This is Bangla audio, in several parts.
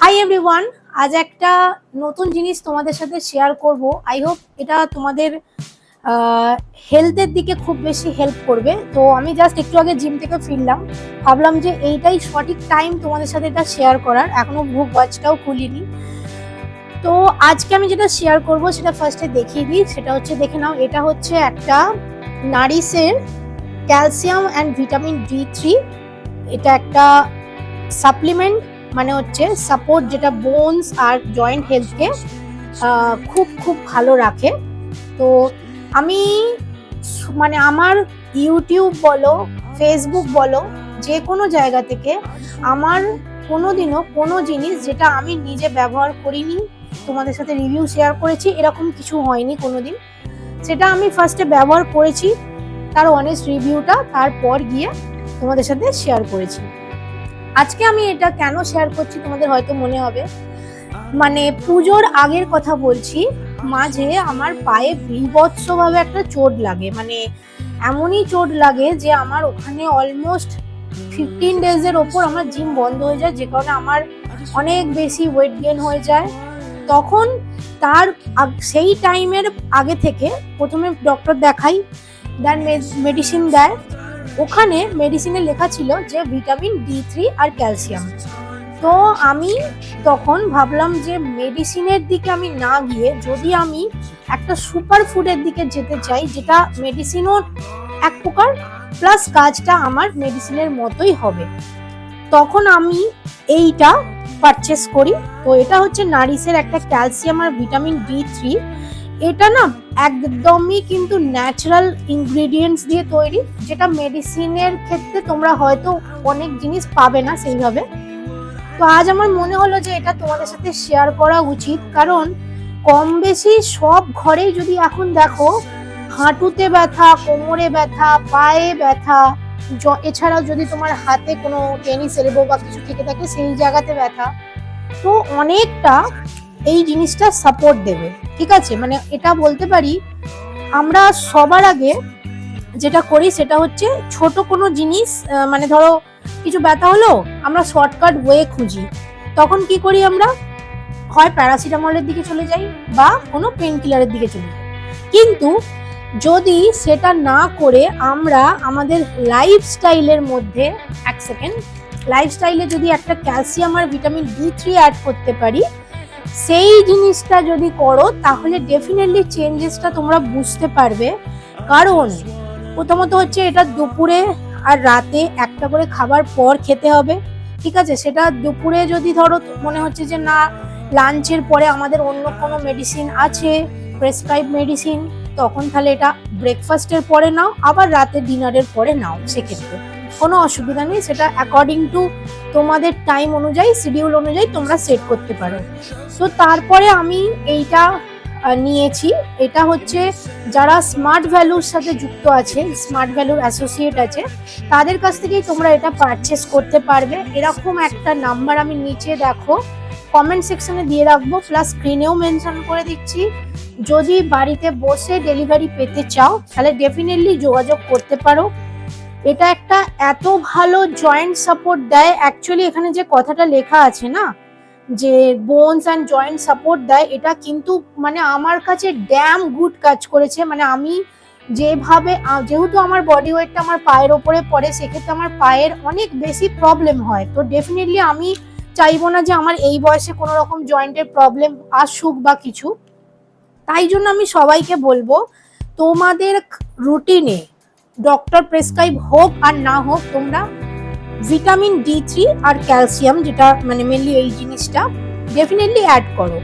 হাই এভরিওয়ান আজ একটা নতুন জিনিস তোমাদের সাথে শেয়ার করব। আই হোপ এটা তোমাদের হেলথের দিকে খুব বেশি হেল্প করবে। তো আমি জাস্ট একটু আগে জিম থেকে ফিরলাম। ভাবলাম যে এইটাই সঠিক টাইম তোমাদের সাথে এটা শেয়ার করার। এখনও বুক ওয়াচটাও খুলিনি। তো আজকে আমি যেটা শেয়ার করব, সেটা ফার্স্টে দেখিয়ে দিই। সেটা হচ্ছে, দেখে নাও, এটা হচ্ছে একটা নারিসের calcium and vitamin D three এটা একটা সাপ্লিমেন্ট মানে হচ্ছে সাপোর্ট যেটা বোনস আর জয়েন্ট হেলথকে খুব খুব ভালো রাখে। তো আমি মানে আমার ইউটিউব বলো ফেসবুক বলো, যে কোনো জায়গা থেকে আমার কোনো দিনও কোনো জিনিস যেটা আমি নিজে ব্যবহার করিনি, তোমাদের সাথে রিভিউ শেয়ার করেছি, এরকম কিছু হয়নি কোনো দিন সেটা আমি ফার্স্টে ব্যবহার করেছি, তার অনেস্ট রিভিউটা তারপর গিয়ে তোমাদের সাথে শেয়ার করেছি। আজকে আমি এটা কেন শেয়ার করছি তোমাদের হয়তো মনে হবে। মানে পুজোর আগের কথা বলছি, মাঝে আমার পায়ে বিভৎসভাবে একটা চোট লাগে। মানে এমনই চোট লাগে যে আমার ওখানে অলমোস্ট ফিফটিন ডেজের ওপর আমার জিম বন্ধ হয়ে যায়, যে কারণে আমার অনেক বেশি ওয়েট গেন হয়ে যায়। তখন তার সেই টাইমের আগে থেকে প্রথমে ডক্টর দেখাই দেন মেডিসিন দেয়। ওখানে মেডিসিনে লেখা ছিল যে ভিটামিন ডি থ্রি আর ক্যালসিয়াম তো আমি তখন ভাবলাম যে মেডিসিনের দিকে আমি না গিয়ে যদি আমি একটা সুপার ফুডের দিকে যেতে চাই, যেটা মেডিসিনও এক প্রকার প্লাস কাজটা আমার মেডিসিনের মতোই হবে। তখন আমি এইটা পারচেস করি। তো এটা হচ্ছে নারিসের একটা ক্যালসিয়াম আর ভিটামিন ডি থ্রি এটা না একদমই কিন্তু ন্যাচারাল ইনগ্রেডিয়েন্টস দিয়ে তৈরি, যেটা মেডিসিনের ক্ষেত্রে তোমরা হয়তো অনেক জিনিস পাবে না সেইভাবে। তো আজ আমার মনে হলো যে এটা তোমাদের সাথে শেয়ার করা উচিত, কারণ কম বেশি সব ঘরেই যদি এখন দেখো হাঁটুতে ব্যথা, কোমরে ব্যথা, পায়ে ব্যথা এছাড়াও যদি তোমার হাতে কোনো টেনিস এলবো বা কিছু থেকে থাকে সেই জায়গাতে ব্যথা, তো অনেকটা এই জিনিসটা সাপোর্ট দেবে। ঠিক আছে? মানে এটা বলতে পারি, আমরা সবার আগে যেটা করি সেটা হচ্ছে ছোট কোনো জিনিস মানে ধরো কিছু ব্যথা হলো, আমরা শর্টকাট ওয়ে খুঁজি। তখন কি করি আমরা? হয় প্যারাসিটামলের দিকে চলে যাই বা কোনো পেন কিলারের দিকে চলে যাই। কিন্তু যদি সেটা না করে আমরা আমাদের লাইফস্টাইলের মধ্যে, এক সেকেন্ড লাইফস্টাইলে যদি একটা ক্যালসিয়াম আর ভিটামিন ডি থ্রি অ্যাড করতে পারি সেই জিনিসটা যদি করো, তাহলে ডেফিনেটলি চেঞ্জেসটা তোমরা বুঝতে পারবে। কারণ প্রথমত হচ্ছে এটা দুপুরে আর রাতে একটা করে খাবার পর খেতে হবে, ঠিক আছে? সেটা দুপুরে যদি ধরো মনে হচ্ছে যে না লাঞ্চের পরে আমাদের অন্য কোনো মেডিসিন আছে প্রেসক্রাইব মেডিসিন তখন তাহলে এটা ব্রেকফাস্টের পরে নাও, আবার রাতে ডিনারের পরে নাও, সেক্ষেত্রে। কোনো অসুবিধা নেই, সেটা অ্যাকর্ডিং টু তোমাদের টাইম অনুযায়ী শিডিউল অনুযায়ী তোমরা সেট করতে পারো। তো তারপরে আমি এইটা নিয়েছি। এটা হচ্ছে যারা স্মার্ট ভ্যালুর সাথে যুক্ত আছে স্মার্ট ভ্যালুর অ্যাসোসিয়েট আছে, তাদের কাছ থেকেই তোমরা এটা পারচেস করতে পারবে। এরকম একটা নাম্বার আমি নিচে দেখো কমেন্ট সেকশনে দিয়ে রাখব প্লাস স্ক্রিনেও মেনশন করে দিচ্ছি। যদি বাড়িতে বসে ডেলিভারি পেতে চাও, তাহলে ডেফিনেটলি যোগাযোগ করতে পারো। এটা একটা এত ভালো জয়েন্ট সাপোর্ট দেয়। অ্যাকচুয়ালি এখানে যে কথাটা লেখা আছে না, যে বোনস অ্যান্ড জয়েন্ট সাপোর্ট দেয়, এটা কিন্তু মানে আমার কাছে ড্যাম গুড কাজ করেছে। মানে আমি যেভাবে যেহেতু আমার বডি ওয়েটটা আমার পায়ের ওপরে পড়ে, সেক্ষেত্রে আমার পায়ের অনেক বেশি প্রবলেম হয়। তো ডেফিনেটলি আমি চাইব না যে আমার এই বয়সে কোনো রকম জয়েন্টের প্রবলেম আসুক বা কিছু। তাই জন্য আমি সবাইকে বলব, তোমাদের রুটিনে ডক্টর প্রেসক্রাইব হোক আর না হোক, তোমরা ভিটামিন ডি থ্রি আর ক্যালসিয়াম, যেটা মানে মেনলি এই জিনিসটা ডেফিনেটলি অ্যাড করো।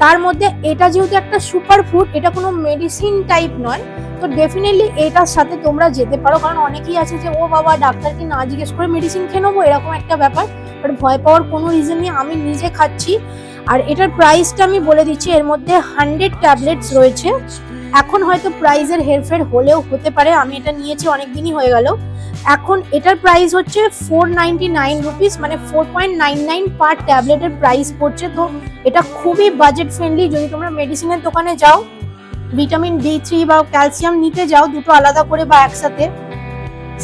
তার মধ্যে এটা যেহেতু একটা সুপার ফুড এটা কোনো মেডিসিন টাইপ নয়, তো ডেফিনেটলি এটার সাথে তোমরা যেতে পারো। কারণ অনেকেই আছে যে, ও বাবা, ডাক্তারকে না জিজ্ঞেস করে মেডিসিন খেয়ে নেব? এরকম একটা ব্যাপার। বাট ভয় পাওয়ার কোনো রিজন নেই, আমি নিজে খাচ্ছি। আর এটার প্রাইসটা আমি বলে দিচ্ছি, এর মধ্যে হান্ড্রেড ট্যাবলেটস রয়েছে। এখন হয়তো প্রাইসের হেরফের হলেও হতে পারে, আমি এটা নিয়েছি অনেক দিনই হয়ে গেল। এখন এটার প্রাইস হচ্ছে ফোর নাইনটি নাইন রুপিস মানে four point nine nine per ট্যাবলেটের প্রাইস পড়ছে। তো এটা খুবই বাজেট ফ্রেন্ডলি যদি তোমরা মেডিসিনের দোকানে যাও ভিটামিন ডি থ্রি বা ক্যালসিয়াম নিতে যাও, দুটো আলাদা করে বা একসাথে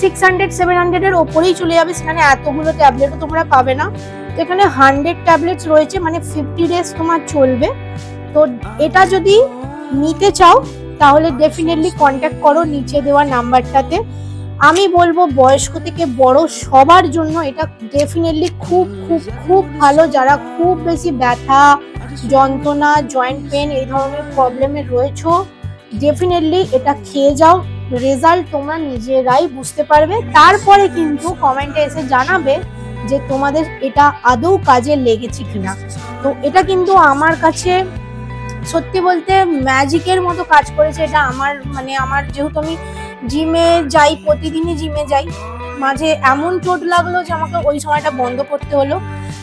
সিক্স হান্ড্রেড সেভেন হান্ড্রেডের ওপরেই চলে যাবে, সেখানে এতগুলো ট্যাবলেটও তোমরা পাবে না। তো এখানে হান্ড্রেড ট্যাবলেটস রয়েছে মানে ফিফটি ডেজ তোমার চলবে। তো এটা যদি নিতে চাও তাহলে ডেফিনেটলি কন্ট্যাক্ট করো নিচে দেওয়া নাম্বারটাতে। আমি বলব বয়স্ক থেকে বড় সবার জন্য এটা ডেফিনেটলি খুব খুব খুব ভালো। যারা খুব বেশি ব্যথা, যন্ত্রণা জয়েন্ট পেন এই ধরনের প্রবলেমে রয়েছো ডেফিনেটলি এটা খেয়ে যাও। রেজাল্ট তোমরা নিজেরাই বুঝতে পারবে। তারপরে কিন্তু কমেন্টে এসে জানাবে যে তোমাদের এটা আদৌ কাজে লেগেছে কিনা। তো এটা কিন্তু আমার কাছে সত্যি বলতে ম্যাজিকের মতো কাজ করেছে এটা আমার মানে আমার যেহেতু আমি জিমে যাই, প্রতিদিনই জিমে যাই, মাঝে এমন চোট লাগল যে আমাকে ওই সময়টা বন্ধ করতে হলো।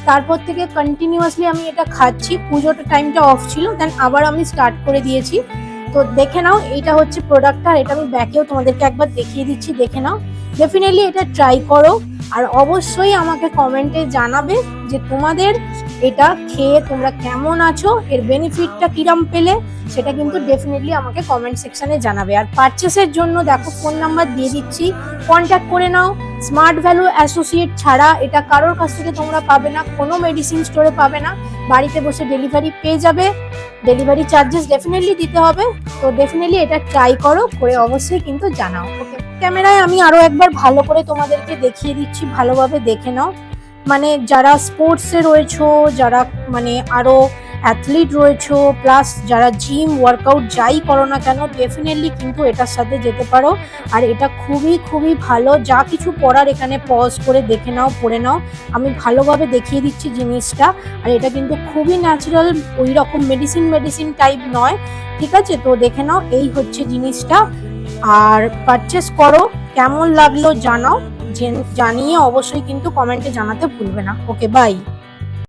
তারপর থেকে কন্টিনিউয়াসলি আমি এটা খাচ্ছি, পুজোর টাইমটা অফ ছিল দেন আবার আমি স্টার্ট করে দিয়েছি। তো দেখে নাও, এইটা হচ্ছে প্রোডাক্টটা এটা আমি ব্যাকেও তোমাদেরকে একবার দেখিয়ে দিচ্ছি, দেখে নাও। ডেফিনেটলি এটা ট্রাই করো, আর অবশ্যই আমাকে কমেন্টে জানাবে যে তোমাদের এটা খেয়ে তোমরা কেমন আছো, এর বেনিফিটটা কিরম পেলে, সেটা কিন্তু ডেফিনেটলি আমাকে কমেন্ট সেকশনে জানাবে। আর পারচেসের জন্য দেখো ফোন নাম্বার দিয়ে দিচ্ছি কন্ট্যাক্ট করে নাও। স্মার্ট ভ্যালু অ্যাসোসিয়েট ছাড়া এটা কারোর কাছ থেকে তোমরা পাবে না, কোনো মেডিসিন স্টোরে পাবে না। বাড়িতে বসে ডেলিভারি পেয়ে যাবে। ডেলিভারি চার্জেস ডেফিনেটলি দিতে হবে। তো ডেফিনেটলি এটা ট্রাই করো, করে অবশ্যই কিন্তু জানাও ক্যামেরায় আমি আরও একবার ভালো করে তোমাদেরকে দেখিয়ে দিচ্ছি, ভালোভাবে দেখে নাও। মানে যারা স্পোর্টসে রয়েছো, যারা মানে আরও অ্যাথলিট রয়েছো প্লাস যারা জিম ওয়ার্কআউট যাই করো না কেন ডেফিনেটলি কিন্তু এটার সাথে যেতে পারো। আর এটা খুবই খুবই ভালো। যা কিছু পড়ার এখানে পজ করে দেখে নাও, পড়ে নাও। আমি ভালোভাবে দেখিয়ে দিচ্ছি জিনিসটা। আর এটা কিন্তু খুবই ন্যাচারাল ওই রকম মেডিসিন মেডিসিন টাইপ নয়। ঠিক আছে? তো দেখে নাও, এই হচ্ছে জিনিসটা। আর পারচেস করো। কেমন লাগল জানাও। জেন- জানিয়ে অবশ্যই কিন্তু কমেন্টে জানাতে ভুলবে না। Okay bye